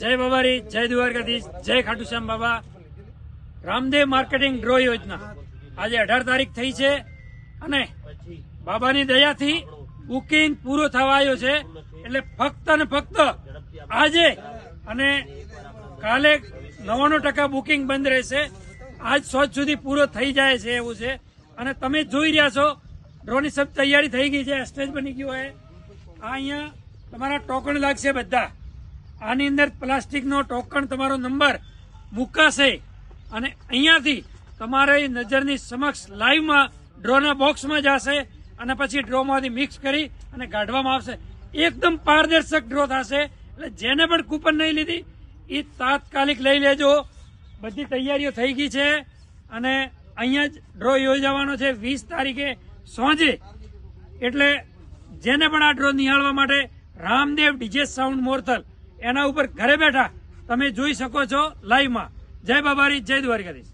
જય બાબારી જય દ્વારકાધીશ, જય ખાટુશ્યામ બાબા. રામદેવ માર્કેટિંગ ડ્રો યોજના. આજે અઢાર તારીખ થઈ છે અને બાબાની દયાથી બુકિંગ પૂરો થવા આવ્યો છે. એટલે ફક્ત ને ફક્ત આજે અને કાલે નવ્વાણું ટકા બુકિંગ બંધ રહેશે. આજ સોજ સુધી પૂરો થઈ જાય છે એવું છે. અને તમે જોઈ રહ્યા છો, ડ્રોની સબ તૈયારી થઈ ગઈ છે, સ્ટેજ બની ગયું હોય. આ અહીંયા તમારા ટોકન લાગશે બધા. આની અંદર પ્લાસ્ટિકનો ટોકન તમારો નંબર મુકાશે અને અહીંયાથી તમારી નજરની સમક્ષ લાઈવમાં ડ્રોના બોક્સમાં જશે અને પછી ડ્રોમાંથી મિક્સ કરી અને કાઢવામાં આવશે. એકદમ પારદર્શક ડ્રો થશે. એટલે જેને પણ કૂપન નહીં લીધી એ તાત્કાલિક લઈ લેજો. બધી તૈયારીઓ થઈ ગઈ છે અને અહીંયા જ ડ્રો યોજાવાનો છે વીસ તારીખે સાંજે. એટલે જેને પણ આ ડ્રો નિહાળવા માટે રામદેવ ડીજે સાઉન્ડ મોરથલ એના ઉપર ઘરે બેઠા તમે જોઈ શકો છો લાઈવમાં જય બાબારી જય દ્વારકાધીશ.